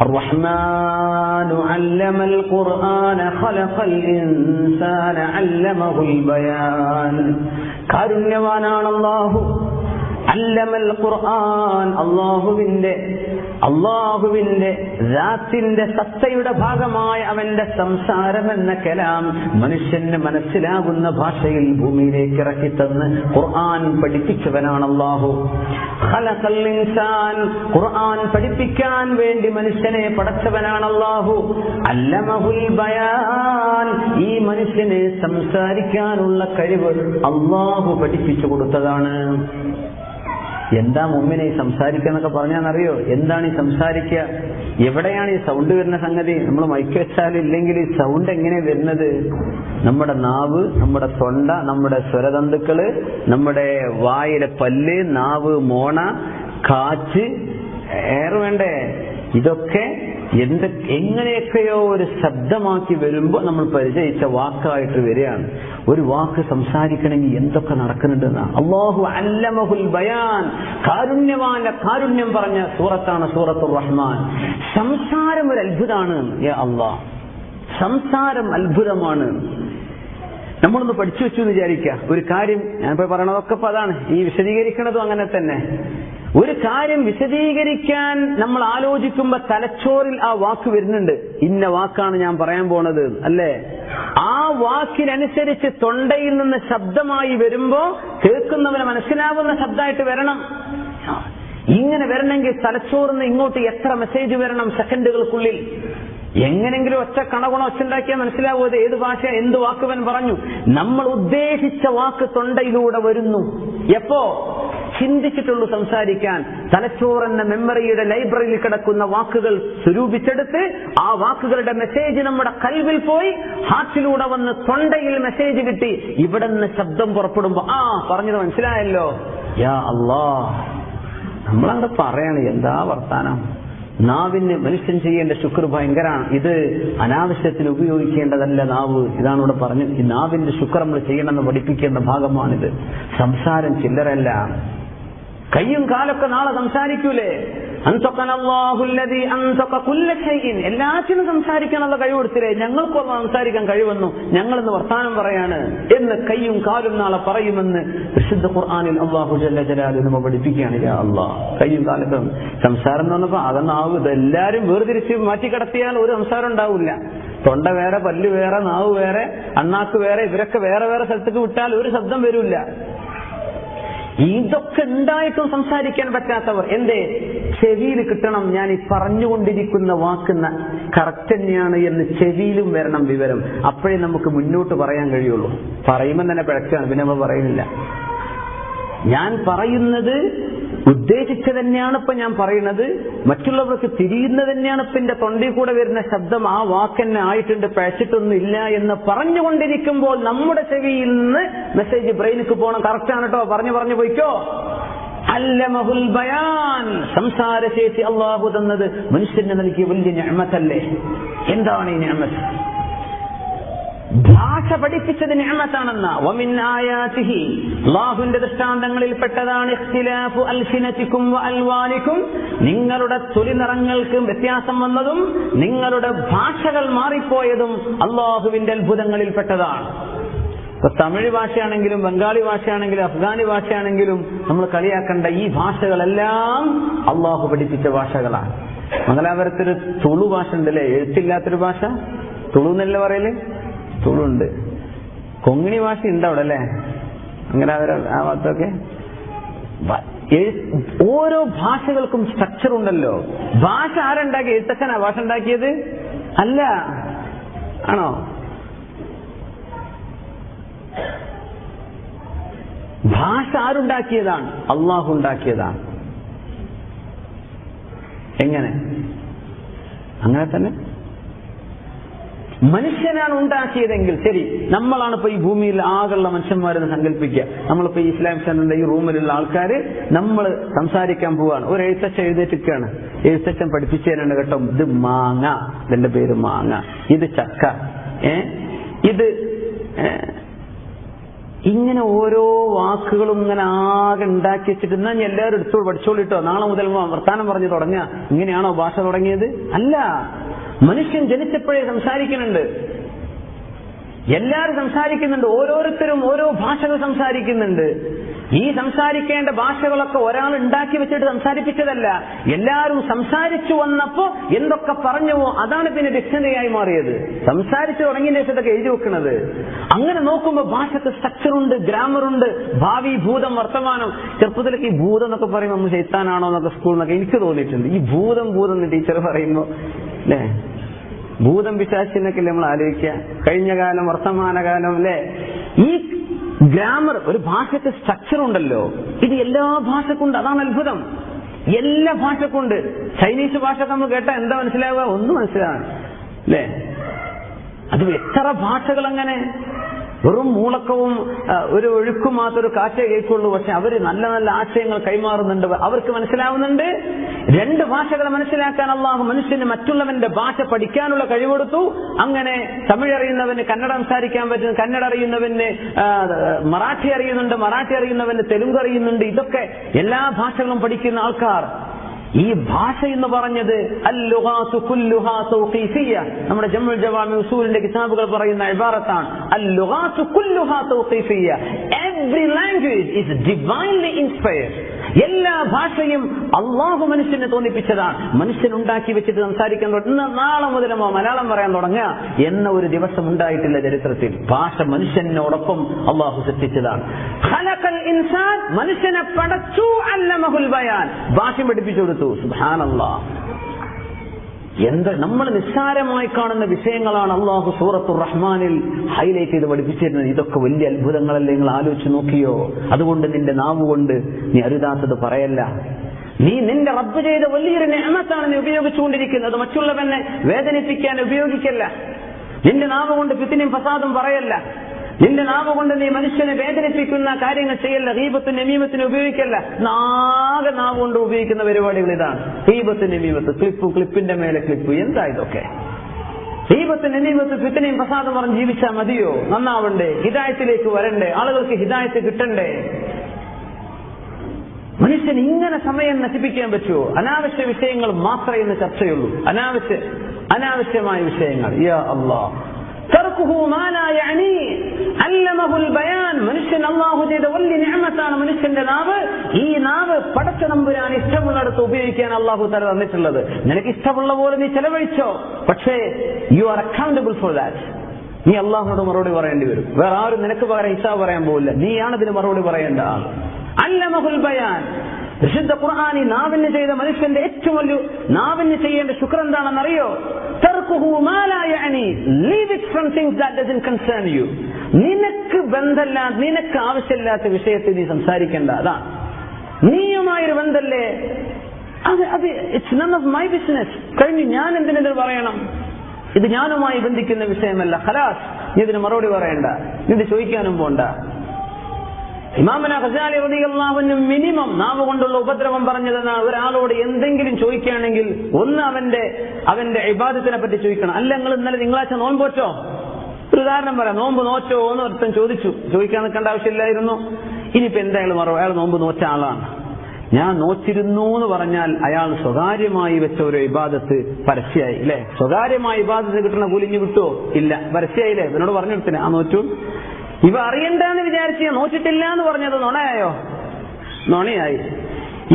الرحمن علم القرآن خلق الإنسان علمه البيان കാരുണ്യവാനാണ് അള്ളാഹു അല്ലമൽ ഖുർആൻ അള്ളാഹുവിന്റെ അള്ളാഹുവിന്റെ രാത്തിന്റെ സത്തയുടെ ഭാഗമായ അവന്റെ സംസാരം എന്ന കലാം മനുഷ്യന് മനസ്സിലാകുന്ന ഭാഷയിൽ ഭൂമിയിലേക്ക് ഇറക്കിത്തന്ന് ഖുർആൻ പഠിപ്പിച്ചവനാണ് അള്ളാഹു ഖുർആൻ പഠിപ്പിക്കാൻ വേണ്ടി മനുഷ്യനെ പടച്ചവനാണ് അള്ളാഹു അല്ലമഹുൽ ബയാൻ. ഈ മനുഷ്യനെ സംസാരിക്കാനുള്ള കഴിവ് അള്ളാഹു പഠിപ്പിച്ചു കൊടുത്തതാണ്. എന്താ മുമ്മിനെ ഈ സംസാരിക്കുക എന്നൊക്കെ പറഞ്ഞാന്നറിയോ? എന്താണ് ഈ സംസാരിക്കുക എവിടെയാണ് ഈ സൗണ്ട് വരുന്ന സംഗതി? നമ്മൾ മൈക്ക് വെച്ചാലില്ലെങ്കിൽ ഈ സൗണ്ട് എങ്ങനെ വരുന്നത്? നമ്മുടെ നാവ് നമ്മുടെ തൊണ്ട നമ്മുടെ സ്വരതന്തുക്കൾ നമ്മുടെ വായിലെ പല്ല് നാവ് മോണ കാച്ച് എയർ വേണ്ടേ? ഇതൊക്കെ എന്ത് എങ്ങനെയൊക്കെയോ ഒരു ശബ്ദമാക്കി വരുമ്പോൾ നമ്മൾ പരിചയിച്ച വാക്കായിട്ട് വരികയാണ്. ഒരു വാക്ക് സംസാരിക്കണമെങ്കിൽ എന്തൊക്കെ നടക്കുന്നുണ്ടെന്ന്. അള്ളാഹു അല്ലമഹുൽ ബയാൻ. കാരുണ്യവാന്റെ കാരുണ്യം പറഞ്ഞ സൂറത്താണ് സൂറത്തുർ റഹ്മാൻ. സംസാരം ഒരു അത്ഭുതമാണ് അള്ളാഹ് സംസാരം അത്ഭുതമാണ്. നമ്മളൊന്ന് പഠിച്ചു വെച്ചു എന്ന് വിചാരിക്കുക. ഒരു കാര്യം ഞാനിപ്പോ പറയണതൊക്കെ ഇപ്പൊ അതാണ്. ഈ വിശദീകരിക്കണതും അങ്ങനെ തന്നെ. ഒരു കാര്യം വിശദീകരിക്കാൻ നമ്മൾ ആലോചിക്കുമ്പോ തലച്ചോറിൽ ആ വാക്ക് വരുന്നുണ്ട്. ഇന്ന വാക്കാണ് ഞാൻ പറയാൻ പോണത് അല്ലേ? ആ വാക്കിനനുസരിച്ച് തൊണ്ടയിൽ നിന്ന് ശബ്ദമായി വരുമ്പോ കേൾക്കുന്നവന് മനസ്സിലാവുന്ന ശബ്ദമായിട്ട് വരണം. ഇങ്ങനെ വരണമെങ്കിൽ തലച്ചോറിന്ന് ഇങ്ങോട്ട് എത്ര മെസ്സേജ് വരണം സെക്കൻഡുകൾക്കുള്ളിൽ എങ്ങനെങ്കിലും ഒച്ച കണകുണ ഒച്ചുണ്ടാക്കിയാൽ മനസ്സിലാവും ഏത് ഭാഷ എന്ത് വാക്കുവൻ പറഞ്ഞു? നമ്മൾ ഉദ്ദേശിച്ച വാക്ക് തൊണ്ടയിലൂടെ വരുന്നു. എപ്പോ? ചിന്തിച്ചിട്ടുള്ളൂ സംസാരിക്കാൻ. തലച്ചോറെന്ന മെമ്മറിയുടെ ലൈബ്രറിയിൽ കിടക്കുന്ന വാക്കുകൾ സ്വരൂപിച്ചെടുത്ത് ആ വാക്കുകളുടെ മെസ്സേജ് നമ്മുടെ കൽവിൽ പോയി ഹാർട്ടിലൂടെ വന്ന് തൊണ്ടയിൽ മെസ്സേജ് കിട്ടി ഇവിടെ നിന്ന് ശബ്ദം പുറപ്പെടുമ്പോ ആ പറഞ്ഞത് മനസ്സിലായല്ലോ. യാ അല്ലാ നമ്മളങ്ങോട്ട് പറയണേ എന്താ വർത്താനം? നാവിന് മനുഷ്യൻ ചെയ്യേണ്ട ശുക്ർ ഭയങ്കരാണ്. ഇത് അനാവശ്യത്തിന് ഉപയോഗിക്കേണ്ടതല്ല നാവ്. ഇതാണ് ഇവിടെ പറഞ്ഞു ഈ നാവിന്റെ ശുക്ർ നമ്മൾ ചെയ്യണമെന്ന് പഠിപ്പിക്കേണ്ട ഭാഗമാണിത്. സംസാരം ചില്ലറല്ല. കയ്യും കാലൊക്കെ നാളെ സംസാരിക്കൂലേ? എല്ലാത്തിനും സംസാരിക്കാനുള്ള കഴിവ് കൊടുത്തില്ലേ ഞങ്ങൾക്ക് സംസാരിക്കാൻ കഴിവെന്നു. ഞങ്ങൾ ഇന്ന് വർത്താനം പറയാണ്. എന്ന് കയ്യും കാലും നാളെ പറയുമെന്ന് വിശുദ്ധ ഖുർആാനിൽ അള്ളാഹു ജല്ല ജലാലു നമ്മ പഠിപ്പിക്കുകയാണ് അള്ളാഹ് കയ്യും കാലത്തും സംസാരം എന്ന് പറഞ്ഞപ്പോ അതൊന്നാവും. ഇതെല്ലാരും വേർതിരിച്ച് മാറ്റിക്കിടത്തിയാൽ ഒരു സംസാരം ഉണ്ടാവില്ല. തൊണ്ട വേറെ പല്ല് വേറെ നാവ് വേറെ അണ്ണാക്ക് വേറെ ഇവരൊക്കെ വേറെ വേറെ സ്ഥലത്തേക്ക് വിട്ടാൽ ഒരു ശബ്ദം വരില്ല. ഇതൊക്കെ ഉണ്ടായിട്ടും സംസാരിക്കാൻ പറ്റാത്തവർ എന്തേ? ചെവിയിൽ കിട്ടണം. ഞാൻ ഈ പറഞ്ഞുകൊണ്ടിരിക്കുന്ന വാക്കുന്ന കറക്റ്റ് തന്നെയാണ് എന്ന് ചെവിയിലും വരണം വിവരം. അപ്പോഴേ നമുക്ക് മുന്നോട്ട് പറയാൻ കഴിയുള്ളൂ. പറയുമ്പോൾ തന്നെ പിഴച്ചാണ്. പിന്നെ പറയുന്നില്ല. ഞാൻ പറയുന്നത് ഉദ്ദേശിച്ച തന്നെയാണ് ഇപ്പൊ ഞാൻ പറയുന്നത്. മറ്റുള്ളവർക്ക് തിരിയുന്നത് തന്നെയാണ് ഇപ്പൊ എന്റെ തൊണ്ടയിൽ കൂടെ വരുന്ന ശബ്ദം. ആ വാക്കെന്നെ ആയിട്ടുണ്ട് പഴച്ചിട്ടൊന്നും ഇല്ല എന്ന് പറഞ്ഞുകൊണ്ടിരിക്കുമ്പോൾ നമ്മുടെ ചെവിയിൽ നിന്ന് മെസ്സേജ് ബ്രെയിനിക്ക് പോകണം. കറക്റ്റ് ആണ് കേട്ടോ. പറഞ്ഞു പറഞ്ഞു പോയിക്കോ. അല്ലമഹുൽ ബയാൻ. സംസാരശേഷി അള്ളാഹു തന്നത് മനുഷ്യന് നൽകിയ വലിയ ഞാമത്തല്ലേ എന്താണ് ഈ ഞാമത്ത് ഭാഷ പഠിപ്പിച്ചത് ആയാതിഹി അല്ലാഹുവിന്റെ ദൃഷ്ടാന്തങ്ങളിൽ പെട്ടതാണ് നിങ്ങളുടെ തൊലി നിറങ്ങൾക്കും വ്യത്യാസം വന്നതും നിങ്ങളുടെ ഭാഷകൾ മാറിപ്പോയതും അള്ളാഹുവിന്റെ അത്ഭുതങ്ങളിൽ പെട്ടതാണ് ഇപ്പൊ തമിഴ് ഭാഷയാണെങ്കിലും ബംഗാളി ഭാഷയാണെങ്കിലും അഫ്ഗാനി ഭാഷയാണെങ്കിലും നമ്മൾ കളിയാക്കേണ്ട ഈ ഭാഷകളെല്ലാം അള്ളാഹു പഠിപ്പിച്ച ഭാഷകളാണ്. മംഗലാപുരത്തൊരു തുളു ഭാഷ ഉണ്ടല്ലേ? എഴുത്തില്ലാത്തൊരു ഭാഷ? തുളു എന്നല്ലേ പറയൽ? തുളുണ്ട് കൊങ്ങിണി ഭാഷ ഉണ്ട് അവിടെ അല്ലേ അങ്ങനെ അവർ ആ ഭാഗത്തൊക്കെ. ഓരോ ഭാഷകൾക്കും സ്ട്രക്ചർ ഉണ്ടല്ലോ. ഭാഷ ആരുണ്ടാക്കി? എഴുത്തച്ഛനാ ഭാഷ ഉണ്ടാക്കിയത്? അല്ല. ആണോ? ഭാഷ ആരുണ്ടാക്കിയതാണ്? അള്ളാഹു ഉണ്ടാക്കിയതാണ്. എങ്ങനെ? അങ്ങനെ തന്നെ. മനുഷ്യനാണ് ഉണ്ടാക്കിയതെങ്കിൽ ശരി നമ്മളാണ് ഇപ്പൊ ഈ ഭൂമിയിൽ ആകെയുള്ള മനുഷ്യന്മാരെന്ന് സങ്കല്പിക്കുക. നമ്മളിപ്പോ ഈ ഇസ്ലാം സെന്ററിന്റെ ഈ റൂമിലുള്ള ആൾക്കാർ നമ്മൾ സംസാരിക്കാൻ പോവാണ്. ഒരു എഴുത്തച്ഛൻ എഴുന്നേറ്റിരിക്കുകയാണ് എഴുത്തച്ഛൻ പഠിപ്പിച്ചു തരാണ് കേട്ടോ. ഇത് മാങ്ങ. ഇതിന്റെ പേര് മാങ്ങ. ഇത് ചക്ക. ഏ? ഇത് ഇങ്ങനെ ഓരോ വാക്കുകളും ഇങ്ങനെ ആകെ ഉണ്ടാക്കി വെച്ചിട്ട് ഞാൻ എല്ലാവരും എടുത്തോളൂ പഠിച്ചോളിട്ടോ നാളെ മുതൽ വർത്താനം പറഞ്ഞു തുടങ്ങുക. ഇങ്ങനെയാണോ ഭാഷ തുടങ്ങിയത്? അല്ല. മനുഷ്യൻ ജനിച്ചപ്പോഴേ സംസാരിക്കുന്നുണ്ട്. എല്ലാവരും സംസാരിക്കുന്നുണ്ട്. ഓരോരുത്തരും ഓരോ ഭാഷകൾ സംസാരിക്കുന്നുണ്ട്. ഈ സംസാരിക്കേണ്ട ഭാഷകളൊക്കെ ഒരാൾ ഉണ്ടാക്കി വെച്ചിട്ട് സംസാരിപ്പിച്ചതല്ല. എല്ലാവരും സംസാരിച്ചു വന്നപ്പോ എന്തൊക്കെ പറഞ്ഞുവോ അതാണ് പിന്നെ ഡിക്ഷണറിയായി മാറിയത്. സംസാരിച്ചു തുടങ്ങിയ ശേഷത്തൊക്കെ എഴുതി വെക്കുന്നത്. അങ്ങനെ നോക്കുമ്പോൾ ഭാഷക്ക് ഗ്രാമർ ഉണ്ട് ഭാവി ഭൂതം വർത്തമാനം. ചെറുപ്പത്തിലേക്ക് ഈ ഭൂതം എന്നൊക്കെ പറയുമ്പോൾ നമ്മൾ ചെയ്ത്താനാണോ എന്നൊക്കെ സ്കൂളിൽ നിന്നൊക്കെ എനിക്ക് തോന്നിയിട്ടുണ്ട്. ഈ ഭൂതം ഭൂതം എന്ന് ടീച്ചർ പറയുമ്പോ അല്ലേ ഭൂതം പിശാച്ചിനൊക്കെ നമ്മൾ ആലോചിക്കുക. കഴിഞ്ഞ കാലം വർത്തമാനകാലം അല്ലെ ഈ ഗ്രാമർ ഒരു ഭാഷയ്ക്ക് സ്ട്രക്ചർ ഉണ്ടല്ലോ. ഇത് എല്ലാ ഭാഷക്കുണ്ട്. അതാണ് അത്ഭുതം. എല്ലാ ഭാഷക്കുണ്ട്. ചൈനീസ് ഭാഷ നമ്മൾ കേട്ടാൽ എന്താ മനസ്സിലാവുക? ഒന്നും മനസ്സിലാവാൻ അല്ലേ അത് എത്ര ഭാഷകൾ അങ്ങനെ വെറും മൂളക്കവും ഒരു ഒഴുക്കും മാത്രം ഒരു കാറ്റേ കേൾക്കുള്ളൂ. പക്ഷെ അവർ നല്ല നല്ല ആശയങ്ങൾ കൈമാറുന്നുണ്ട്. അവർക്ക് മനസ്സിലാവുന്നുണ്ട്. രണ്ട് ഭാഷകളെ മനസ്സിലാക്കാൻ അള്ളാഹു മനുഷ്യന് മറ്റുള്ളവന്റെ ഭാഷ പഠിക്കാനുള്ള കഴിവെടുത്തു. അങ്ങനെ തമിഴ് അറിയുന്നവന് കന്നഡ സംസാരിക്കാൻ പറ്റും. കന്നഡ അറിയുന്നവന് മറാഠി അറിയുന്നുണ്ട്. മറാഠി അറിയുന്നവന് തെലുങ്ക് അറിയുന്നുണ്ട്. ഇതൊക്കെ എല്ലാ ഭാഷകളും പഠിക്കുന്ന ആൾക്കാർ. ഈ ഭാഷ എന്ന് പറഞ്ഞത് നമ്മുടെ ജമ്മുൽ ജവാമി ഉസൂലിന്റെ കിതാബുകൾ പറയുന്ന തൗഖീഫിയ്യ. Every language is divinely inspired എല്ലാ ഭാഷയും അള്ളാഹു മനുഷ്യനെ തോന്നിപ്പിച്ചതാണ്. മനുഷ്യൻ ഉണ്ടാക്കി വെച്ചിട്ട് സംസാരിക്കാൻ തുടങ്ങി ഇന്ന് നാളെ മുതലമോ മലയാളം പറയാൻ തുടങ്ങുക. എന്ന ഒരു ദിവസം ഉണ്ടായിട്ടില്ല ചരിത്രത്തിൽ. ഭാഷ മനുഷ്യനോടൊപ്പം അള്ളാഹു സൃഷ്ടിച്ചതാണ്. മനുഷ്യനെ പടച്ചു അല്ലമഹുൽ ബയാൻ. ഭാഷ പഠിപ്പിച്ചു കൊടുത്തു. സുബ്ഹാനല്ലാഹ് എന്ത് നമ്മൾ നിസ്സാരമായി കാണുന്ന വിഷയങ്ങളാണ് അള്ളാഹു സൂറത്തു റഹ്മാനിൽ ഹൈലൈറ്റ് ചെയ്ത് പഠിപ്പിച്ചിരുന്നത്. ഇതൊക്കെ വലിയ അത്ഭുതങ്ങളല്ലേ നിങ്ങൾ ആലോചിച്ച് നോക്കിയോ? അതുകൊണ്ട് നിന്റെ നാവ് കൊണ്ട് നീ അരുതാത്തത് പറയല്ല. നീ നിന്റെ റബ്ബ് ചെയ്ത വലിയൊരു നിയമത്താണ് നീ ഉപയോഗിച്ചുകൊണ്ടിരിക്കുന്നത്. മറ്റുള്ളവനെ വേദനിപ്പിക്കാൻ ഉപയോഗിക്കല്ല. നിന്റെ നാവ് കൊണ്ട് ഫിത്തിനും ഫസാദും പറയല്ല. നിന്റെ നാമം കൊണ്ട് നീ മനുഷ്യനെ വേദനിപ്പിക്കുന്ന കാര്യങ്ങൾ ചെയ്യല്ല. ഹീബത്തും നമീമത്തിന് ഉപയോഗിക്കല്ല. നാകെ നാമം കൊണ്ട് ഉപയോഗിക്കുന്ന പരിപാടികൾ ഇതാണ്. ഹീബത്ത് നമീമത്ത് ക്ലിപ്പ് ക്ലിപ്പിന്റെ മേലെ ക്ലിപ്പ്. എന്താ ഇതൊക്കെ? ഹീബത്ത് നമീമത്ത് ഫിത്തനയും പ്രസാദം പറഞ്ഞ് ജീവിച്ചാൽ മതിയോ? നന്നാവണ്ടേ? ഹിതായത്തിലേക്ക് വരണ്ടേ? ആളുകൾക്ക് ഹിദായത്ത് കിട്ടണ്ടേ? മനുഷ്യൻ ഇങ്ങനെ സമയം നശിപ്പിക്കാൻ പറ്റുമോ അനാവശ്യ വിഷയങ്ങൾ മാത്രമേ ഇന്ന് ചർച്ചയുള്ളൂ. അനാവശ്യ അനാവശ്യമായ വിഷയങ്ങൾ. യാ അള്ളാഹ് മനുഷ്യൻ അള്ളാഹു ചെയ്ത വലിയ നിഅമത്താണ് മനുഷ്യന്റെ നാവ്. ഈ നാവ് പടച്ച നമ്പുരാൻ ഇഷ്ടമുള്ളിടത്ത് ഉപയോഗിക്കാൻ അള്ളാഹു തല തന്നിട്ടുള്ളത്. നിനക്ക് ഇഷ്ടമുള്ള പോലെ നീ ചെലവഴിച്ചോ. പക്ഷേ you are accountable for that നീ അള്ളാഹുനോട് മറുപടി പറയേണ്ടി വരും. വേറെ ആരും നിനക്ക് പകരം ഹിസാബ് പറയാൻ പോവില്ല. നീയാണ് ഇതിന് മറുപടി പറയേണ്ട ആൾ. ബയാൻ. വിശുദ്ധ ഖുർആാനി നാവിന് ചെയ്ത മനുഷ്യന്റെ ഏറ്റവും വലിയ നാവിന് ചെയ്യേണ്ട ശുക്ർ എന്താണെന്നറിയോ? തർക്കുഹു മാ ലാ യഅനി. Leave it from things that doesn't concern you. നിനക്ക് ബന്ധമില്ലാത്ത നിനക്ക് ആവശ്യമില്ലാത്ത വിഷയത്തെ നീ സംസാരിക്കേണ്ട. അതാണ് നീയുമായൊരു ബന്ധല്ലേ? അത് അത് it's none of my business കഴിഞ്ഞു ഞാൻ എന്തിനത് പറയണം? ഇത് ഞാനുമായി ബന്ധിക്കുന്ന വിഷയമല്ല. ഹലാസ് നീ ഇതിന് മറുപടി പറയണ്ട. നീ ഇത് ചോദിക്കാനും പോണ്ട. ഇമാമന ഹസാലി റതിയല്ലാവിന് മിനിമം നാവ് കൊണ്ടുള്ള ഉപദ്രവം പറഞ്ഞതെന്നാണ് ഒരാളോട് എന്തെങ്കിലും ചോദിക്കുകയാണെങ്കിൽ ഒന്ന് അവന്റെ അവന്റെ ഇബാദത്തിനെ പറ്റി ചോദിക്കണം. അല്ല നിങ്ങൾ ഇന്നലെ തിങ്കളാഴ്ച നോമ്പോറ്റോ ഒരു ഉദാഹരണം പറയാം. നോമ്പ് നോറ്റോ എന്ന് ഒരുത്തൻ ചോദിച്ചു. ചോദിക്കാൻ നിൽക്കേണ്ട ആവശ്യമില്ലായിരുന്നു. ഇനിയിപ്പോ എന്തായാലും മറവ്? അയാൾ നോമ്പ് നോറ്റ ആളാണ്. ഞാൻ നോച്ചിരുന്നു എന്ന് പറഞ്ഞാൽ അയാൾ സ്വകാര്യമായി വെച്ച ഒരു ഇബാദത്ത് പരസ്യമായി അല്ലെ? സ്വകാര്യമായി ഇബാദത്ത് കിട്ടുന്ന കൂലിഞ്ഞു കിട്ടുമോ ഇല്ല. പരസ്യമായില്ലേ? എന്നോട് പറഞ്ഞു കൊടുത്തിനെ ആ നോറ്റു ഇവ അറിയണ്ടെന്ന് വിചാരിച്ച് നോച്ചിട്ടില്ല എന്ന് പറഞ്ഞത് നുണയായോ? നുണയായി.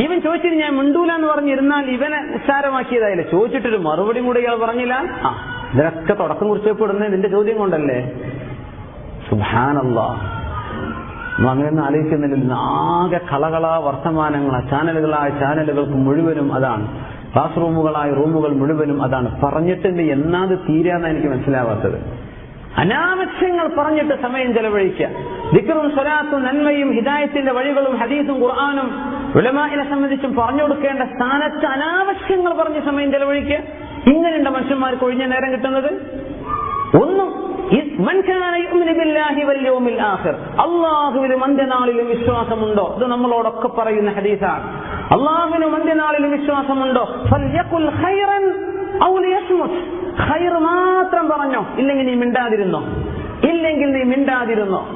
ഇവൻ ചോദിച്ചിട്ട് ഞാൻ മിണ്ടൂല എന്ന് പറഞ്ഞിരുന്നാൽ ഇവനെ നിസ്സാരമാക്കിയതായില്ലേ ചോദിച്ചിട്ടൊരു മറുപടി കൂടി ഇയാൾ പറഞ്ഞില്ല. ആ ഇതിനൊക്കെ തുടക്കം കുറിച്ചപ്പെടുന്നത് നിന്റെ ചോദ്യം കൊണ്ടല്ലേ? നമ്മൾ അങ്ങനെയൊന്നും ആലോചിക്കുന്നില്ല ആകെ കളകളാ വർത്തമാനങ്ങളാ. ചാനലുകളായ ചാനലുകൾക്ക് മുഴുവനും അതാണ്. ക്ലാസ് റൂമുകളായ റൂമുകൾ മുഴുവനും അതാണ്. പറഞ്ഞിട്ടുണ്ട് എന്നാത് തീരാന്നാണ് എനിക്ക് മനസ്സിലാവാത്തത്. അനാവശ്യങ്ങൾ പറഞ്ഞിട്ട് സമയം ചെലവഴിക്കുക ദിക്കറും സ്വലാത്തും നന്മയും ഹിദായത്തിന്റെ വഴികളും ഹദീസും ഖുർആാനും ഉലമാനെ സംബന്ധിച്ചും പറഞ്ഞു കൊടുക്കേണ്ട സ്ഥാനത്ത് അനാവശ്യങ്ങൾ പറഞ്ഞ് സമയം ചെലവഴിക്കുക. ഇങ്ങനെയുണ്ട് മനുഷ്യന്മാർക്ക് ഒഴിഞ്ഞ നേരം കിട്ടുന്നത്? ഒന്നും. അള്ളാഹുവിനും അന്ത്യനാളിലും വിശ്വാസമുണ്ടോ? ഇത് നമ്മളോടൊക്കെ പറയുന്ന ഹദീസാണ്. അള്ളാഹുവിനും അന്ത്യനാളിലും വിശ്വാസമുണ്ടോ? ഖൈർ മാത്രം പറഞ്ഞോ. ഇല്ലെങ്കിൽ നീ മിണ്ടാതിരുന്നോ? ഇല്ലെങ്കിൽ നീ മിണ്ടാതിരുന്നോ?